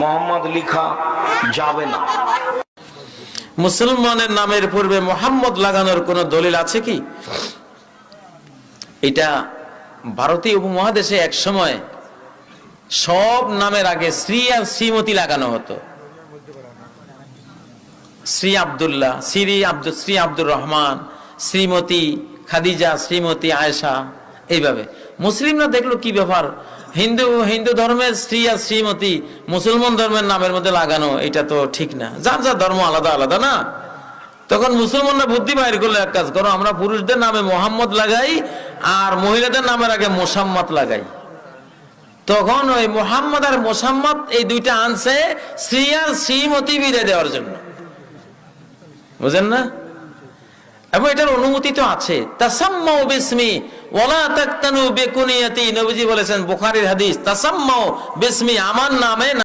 মোহাম্মদ লিখা যাবে না। মুসলমানের নামের পূর্বে মোহাম্মদ লাগানোর কোন দলিল আছে কি? এটা ভারতীয় উপমহাদেশে এক সময় সব নামের আগে শ্রী আর শ্রীমতী লাগানো হতো। শ্রী আব্দুল্লাহ, শ্রী আব্দুল, শ্রী আব্দুর রহমান, শ্রীমতী খাদিজা, শ্রীমতী আয়েশা, এইভাবে। মুসলিমরা দেখল কি ব্যাপার হিন্দু হিন্দু ধর্মের স্ত্রী আর শ্রীমতী, মুসলমান ধর্মের নামের মধ্যে লাগানো, এটা তো ঠিক না। যার যার ধর্ম আলাদা আলাদা না? তখন মুসলমানরা বুদ্ধি বাইর করল, এক কাজ করো, আমরা পুরুষদের নামে মোহাম্মদ লাগাই, আর মহিলাদের নামের আগে মোসাম্মত লাগাই। তখন ওই মোহাম্মদ আর মোসাম্মদ এই দুইটা আনছে শ্রী আর শ্রীমতী বিদায় দেওয়ার জন্য। বুঝেন না? এবং এটার অনুমতি তো আছে। তাসাম্মাও বিসমি, ওয়ালা তাক্তানু বিকুনিয়াতি। নবীজি বলেছেন, বুখারীর হাদিস তাসাম্মাও বিসমি, আমার নামে